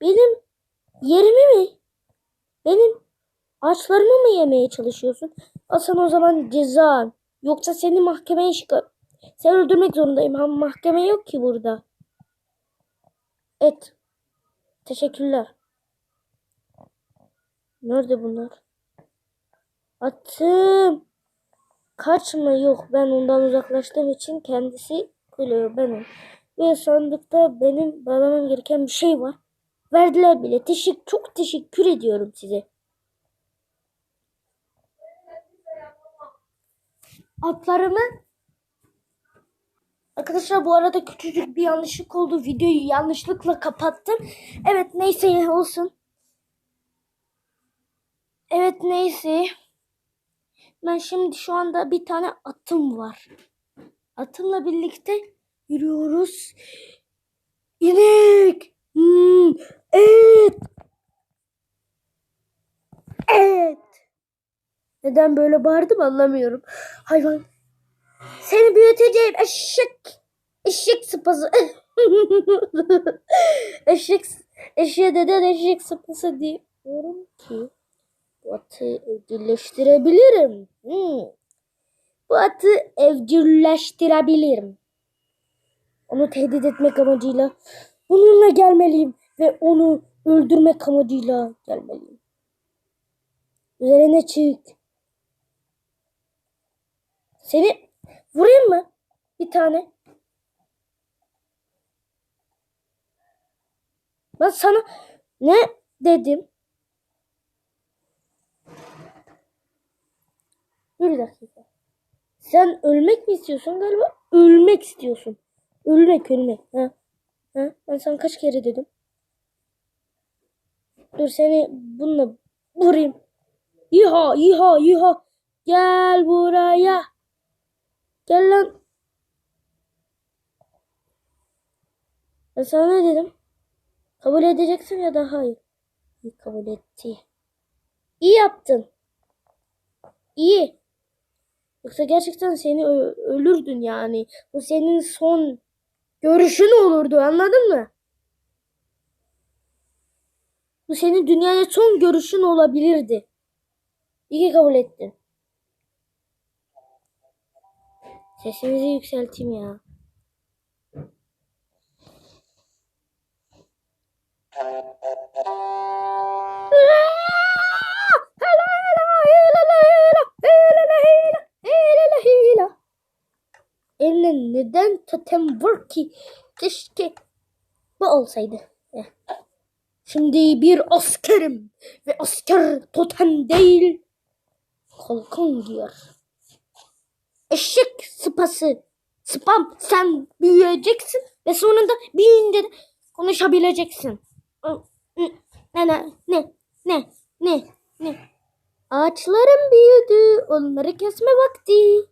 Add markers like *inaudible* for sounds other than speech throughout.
Benim yerimi mi? Benim ağaçlarımı mı yemeye çalışıyorsun? Al sana o zaman cezan. Yoksa seni mahkemeye çıkar. Seni öldürmek zorundayım. Ama mahkeme yok ki burada. Et. Teşekkürler. Nerede bunlar? Atım. Kaçma yok. Ben ondan uzaklaştığım için kendisi kılıyor benim. Ve sandıkta benim bağlamam gereken bir şey var. Verdiler bile. Teşekkür, çok teşekkür ediyorum size. Atlarımı Arkadaşlar bu arada küçücük bir yanlışlık oldu. Videoyu yanlışlıkla kapattım. Evet neyse olsun. Evet neyse. Ben şimdi şu anda bir tane atım var. Atımla birlikte yürüyoruz. İnek. Hmm, et. Et. Neden böyle bağırdım anlamıyorum. Hayvan. Seni büyüteceğim eşek. Eşek sıpası. *laughs* eşek eşeğe neden eşek sıpası diyorum ki. Bu atı evcilleştirebilirim. Hmm. Bu atı evcilleştirebilirim. Onu tehdit etmek amacıyla bununla gelmeliyim ve onu öldürmek amacıyla gelmeliyim. Üzerine çık. Seni vurayım mı? Bir tane. Ben sana ne dedim? Bir dakika. Sen ölmek mi istiyorsun galiba? Ölmek istiyorsun. Ölmek ölmek. Ha? Ha? Ben sana kaç kere dedim? Dur seni bununla vurayım. Yiha yiha yiha. Gel buraya. Gel lan. Ben sana ne dedim? Kabul edeceksin ya da hayır. İyi kabul etti. İyi yaptın. İyi. Yoksa gerçekten seni ölürdün yani. Bu senin son görüşün olurdu anladın mı? Bu senin dünyaya son görüşün olabilirdi. İyi kabul ettin. Sesimizi yükselteyim ya. Eline neden totem var ki? Keşke bu olsaydı. Eh. Şimdi bir askerim ve asker totem değil kalkan giyer. Eşek sıpası. Spam sen büyüyeceksin ve sonunda büyüyünce de konuşabileceksin. Ne ne ne ne ne ne. Ağaçlarım büyüdü. Onları kesme vakti.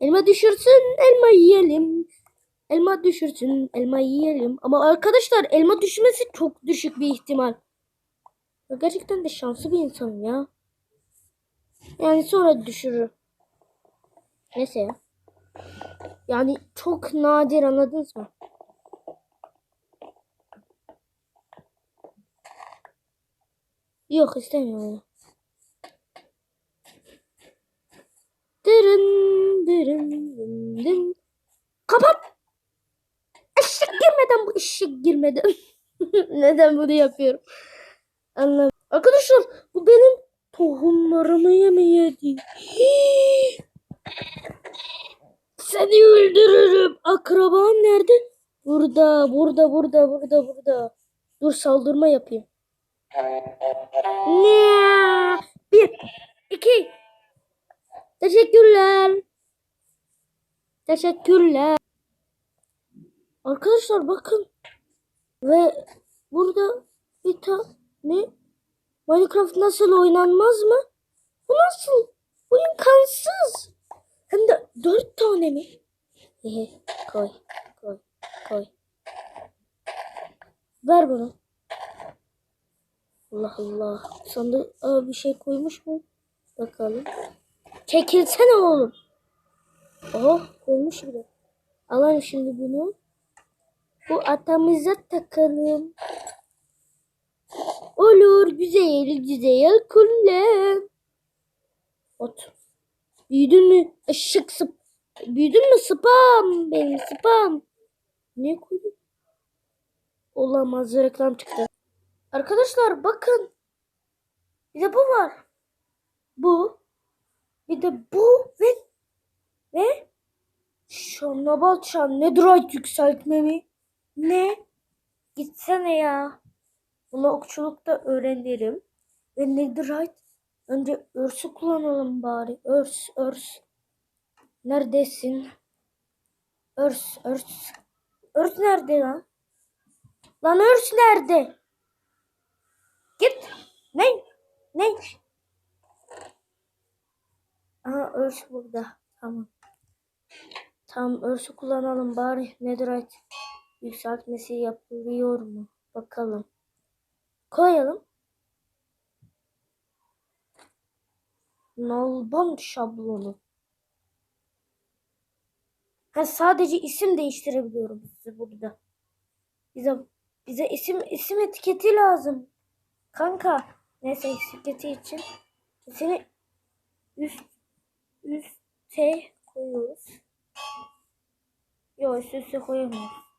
Elma düşürsün elma yiyelim. Elma düşürsün elma yiyelim. Ama arkadaşlar elma düşmesi çok düşük bir ihtimal. Gerçekten de şanslı bir insanım ya. Yani sonra düşürür. Neyse ya. Yani çok nadir anladınız mı? Yok istemiyorum. Dırın dırın dın. Kapat. Girmeden bu eşek girmeden. *laughs* Neden bunu yapıyorum? Anlam. Arkadaşlar bu benim tohumlarımı yemeyedi. *gasps* Seni öldürürüm. Akraban nerede? Burada, burada, burada, burada, burada. Dur saldırma yapayım. Ne? Bir, iki. Teşekkürler. Teşekkürler. Arkadaşlar bakın. Ve burada bir tane Minecraft nasıl oynanmaz mı? Bu nasıl? Bu imkansız. Hem de dört tane mi? Hehe, koy, koy, koy. Ver bunu. Allah Allah. Sandığa bir şey koymuş mu? Bakalım. Çekilsene oğlum. Oh koymuş bile. Alalım şimdi bunu. Bu atamıza takalım. olur güzel güzel kulem. Ot. Büyüdün mü? Işık sıp. Büyüdün mü spam? Benim spam. Ne koydun? Olamaz reklam çıktı. Arkadaşlar bakın. Bir de bu var. Bu. Bir de bu ve ve Şanabal çan ne durak yükseltme mi? Ne? Gitsene ya. Bunu okçulukta öğrenirim. Ve netherite önce örsü kullanalım bari. Örs, örs. Neredesin? Örs, örs. Örs nerede lan? Lan örs nerede? Git. Ne? Ne? Aha örs burada. Tamam. Tamam örsü kullanalım bari. Netherite yükseltmesi yapılıyor mu? Bakalım. Koyalım. Nalban şablonu. Ha, sadece isim değiştirebiliyorum size burada. Bize bize isim isim etiketi lazım. Kanka. Neyse etiketi için seni üst üste koyuyoruz. Yok üst üste koyamıyoruz.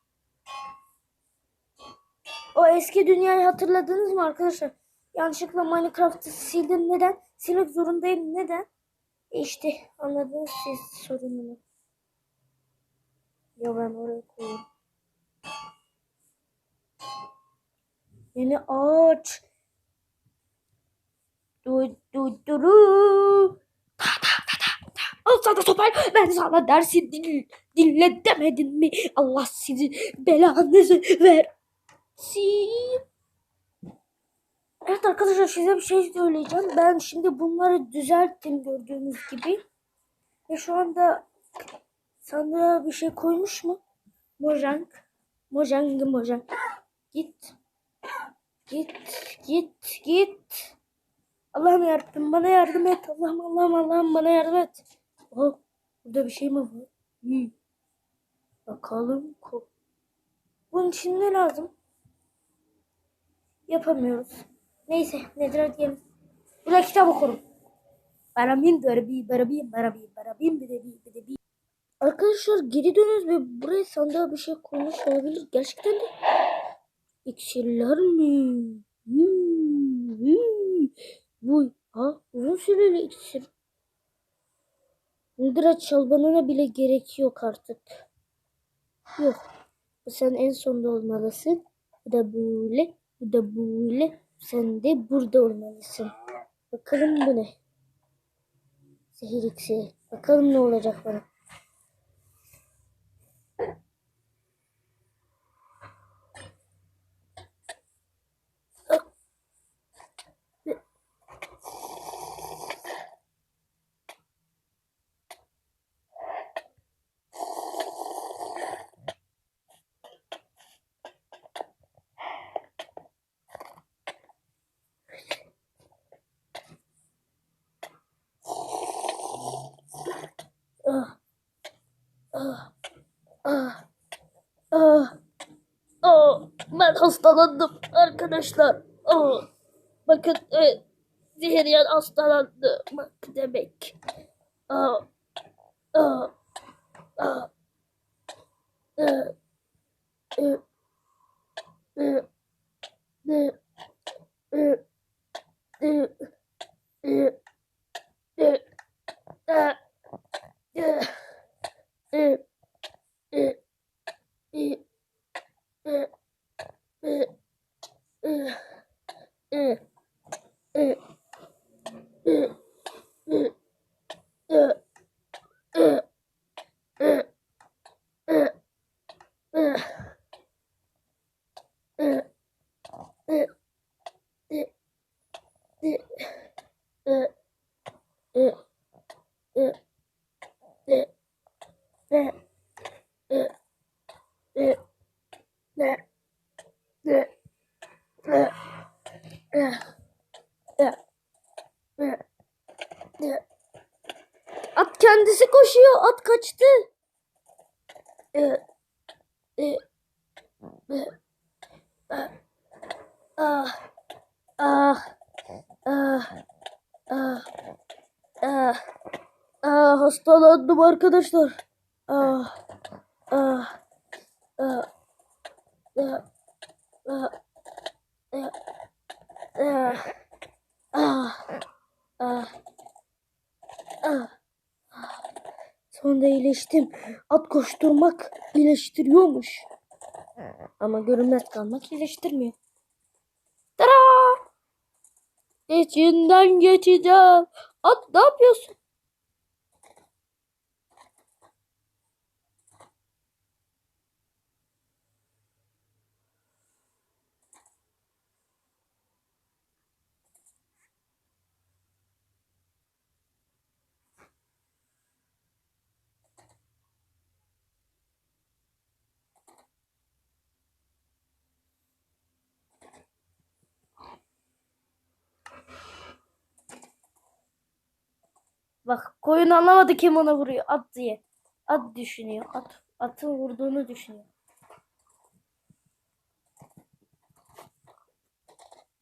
O eski dünyayı hatırladınız mı arkadaşlar? Yanlışlıkla Minecraft'ı sildim. Neden? Silmek zorundayım. Neden? İşte anladınız siz sorununu. Ya ben oraya koyayım. Yeni ağaç. Du du du du. Ta ta ta ta ta. Al sana sopayı. Ben sana dersi din, dinle demedim mi? Allah sizi belanızı versin. Evet arkadaşlar size bir şey söyleyeceğim. Ben şimdi bunları düzelttim gördüğünüz gibi. Ve şu anda sandığa bir şey koymuş mu? Mojang. Mojang mojang. Git. Git. Git. Git. Allah'ım yarabbim bana yardım et. Allah'ım Allah'ım Allah'ım bana yardım et. Oh, burada bir şey mi var? İyi. Bakalım. Bunun için ne lazım? Yapamıyoruz. Neyse nedir diyelim. Burada kitap okurum. Barabim barabi barabi barabi barabim barabi barabi. Arkadaşlar geri dönüyoruz ve buraya sandığa bir şey koymuş olabilir. Gerçekten de iksirler mi? Hmm. Bu ha uzun süreli iksir. Nidra çalbanına bile gerek yok artık. Yok. Sen en sonda olmalısın. Bu da böyle. Bu da böyle. Sen de burada olmalısın. Bakalım bu ne? Zehir iksiri. Bakalım ne olacak bana. Ah. Ah. Ah. Ah. Ah. Ben hastalandım arkadaşlar. Ah. Bakın evet. Zehriyen hastalandı. Bak demek. Ah. Ah. Ah. Eh. Eh. Eh. Eh. Eh. Eh. Eh. Eh. Ah. Eh. Eh. ah, ah, ah, ah, ah, ah, hastalandım arkadaşlar. Ah, ah, ah, ah, ah, ah, ah, ah, ah. Sonunda iyileştim. At koşturmak iyileştiriyormuş. Ama görünmez kalmak iyileştirmiyor. Tara! İçinden geçeceğim. At ne yapıyorsun? Bak koyun anlamadı kim ona vuruyor at diye. At düşünüyor. At atın vurduğunu düşünüyor.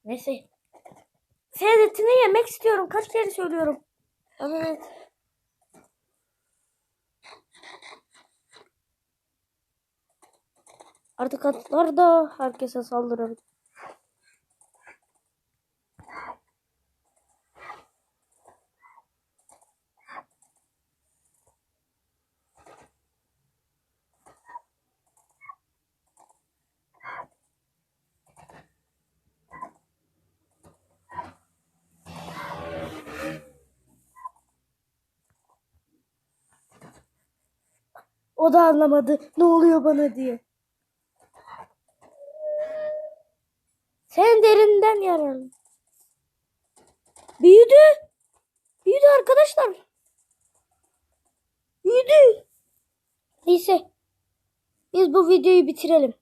Neyse. Senin etini yemek istiyorum. Kaç kere söylüyorum. Evet. Artık atlar da herkese saldırabilir. O da anlamadı ne oluyor bana diye. Sen derinden yaralı. Büyüdü. Büyüdü arkadaşlar. Büyüdü. Neyse. Biz bu videoyu bitirelim.